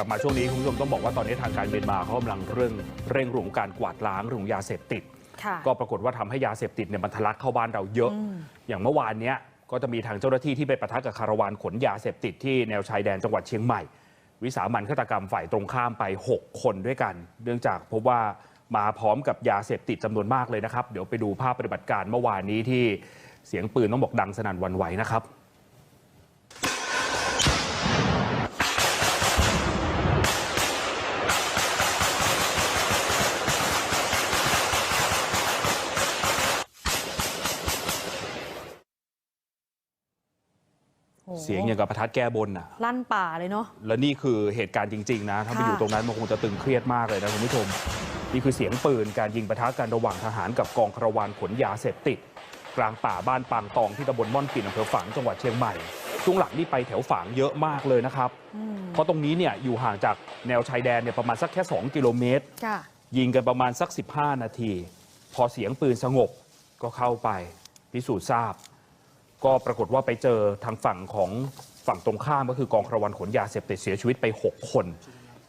ลับมาช่วงนี้คุณผู้ชมต้องบอกว่าตอนนี้ทางการเมียนมาเขากำลังเร่งเร่งเรื่องของการกวาดล้างเรื่องของยาเสพติดค่ะก็ปรากฏว่าทำให้ยาเสพติดเนี่ยมันทะลักเข้าบ้านเราเยอะ อย่างเมื่อวานเนี้ยก็จะมีทางเจ้าหน้าที่ที่ไปปะทะกับคาราวานขนยาเสพติดที่แนวชายแดนจังหวัดเชียงใหม่ วิสามันฆาตกรรมฝ่ายตรงข้ามไป 6 คนด้วยกัน เนื่องจากพบว่ามาพร้อมกับยาเสพติดจำนวนมากเลยนะครับ เดี๋ยวไปดูภาพปฏิบัติการเมื่อวานนี้ที่เสียงปืนต้องบอกดังสนั่นหวันไหวนะครับ เสียงอย่างกับประทัดแก้บนน่ะ ลั่นป่าเลยเนาะ และนี่คือเหตุการณ์จริง ๆ นะ ถ้าไปค่ะอยู่ตรงนั้นมันคงจะตึงเครียดมากเลยนะคุณผู้ชม นี่คือเสียงปืนการยิงปะทะกันระหว่างทหารกับกองคาราวานขนยาเสพติด กลางป่าบ้านปางตองที่ตำบลม่อนปิ่นอำเภอฝางจังหวัดเชียงใหม่ ช่วงหลังนี่ไปแถวฝางเยอะมากเลยนะครับอืมเพราะตรงนี้เนี่ยอยู่ห่างจากแนวชายแดนเนี่ยประมาณสักแค่ 2 กิโลเมตรค่ะยิงกันประมาณสัก 15 นาที พอเสียงปืนสงบก็เข้าไปพิสูจน์ทราบ ก็ปรากฏว่าไปเจอทางฝั่งของฝั่งตรงข้ามก็คือกองคารวันขนยาเสพติดเสียชีวิตไป 6 คน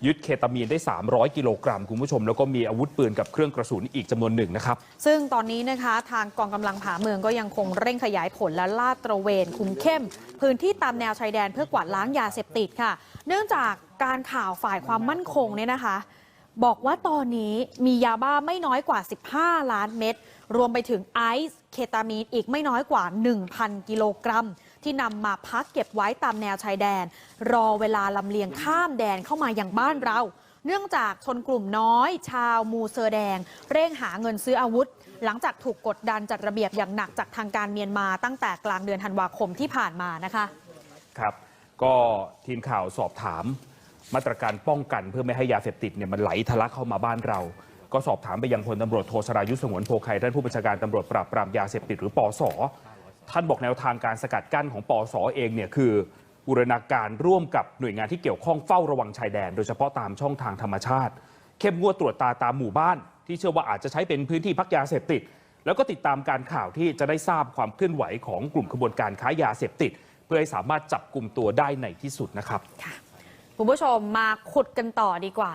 ยึดเคตามีนได้ 300 กิโลกรัมคุณผู้ชม แล้วก็มีอาวุธปืนกับเครื่องกระสุนอีกจำนวนหนึ่งนะครับ ซึ่งตอนนี้นะคะ ทางกองกำลังผาเมืองก็ยังคงเร่งขยายผลและลาดตระเวนคุมเข้ม พื้นที่ตามแนวชายแดนเพื่อกวาดล้างยาเสพติดค่ะ เนื่องจากการข่าวฝ่ายความมั่นคงเนี่ยนะคะ บอกว่าตอนนี้มียาบ้าไม่น้อยกว่า 15 ล้านเม็ด รวมไปถึงไอซ์เคตามีนอีกไม่น้อยกว่า 1,000 กิโลกรัม ที่นำมาพักเก็บไว้ตามแนวชายแดน รอเวลาลำเลียงข้ามแดนเข้ามาอย่างบ้านเรา เนื่องจากชนกลุ่มน้อยชาวมูเซอร์แดง เร่งหาเงินซื้ออาวุธ หลังจากถูกกดดันจัดระเบียบอย่างหนักจากทางการเมียนมาตั้งแต่กลางเดือนธันวาคมที่ผ่านมานะคะ ครับ ก็ทีมข่าวสอบถาม มาตรการป้องกันเพื่อไม่ให้ยาเสพติดเนี่ยมันไหลทะลักเข้ามาบ้านเรา ก็สอบถามไปยังพลตำรวจโทสรายุทธสงวนโพไคท่านผู้บัญชาการตำรวจปราบปรามยาเสพติดหรือปอสท่านบอกแนวทางการสกัดกั้นของปอสเองเนี่ยคือบูรณาการร่วมกับหน่วยงานที่เกี่ยวข้องเฝ้าระวังชายแดน โดยเฉพาะตามช่องทางธรรมชาติ เข้มงวดตรวจตาตามหมู่บ้าน ที่เชื่อว่าอาจจะใช้เป็นพื้นที่พักยาเสพติด แล้วก็ติดตามการข่าวที่จะได้ทราบความเคลื่อนไหวของกลุ่มขบวนการค้ายาเสพติด เพื่อให้สามารถจับกลุ่มตัวได้ในที่สุดนะครับ คุณผู้ชมมาขุดกันต่อดีกว่า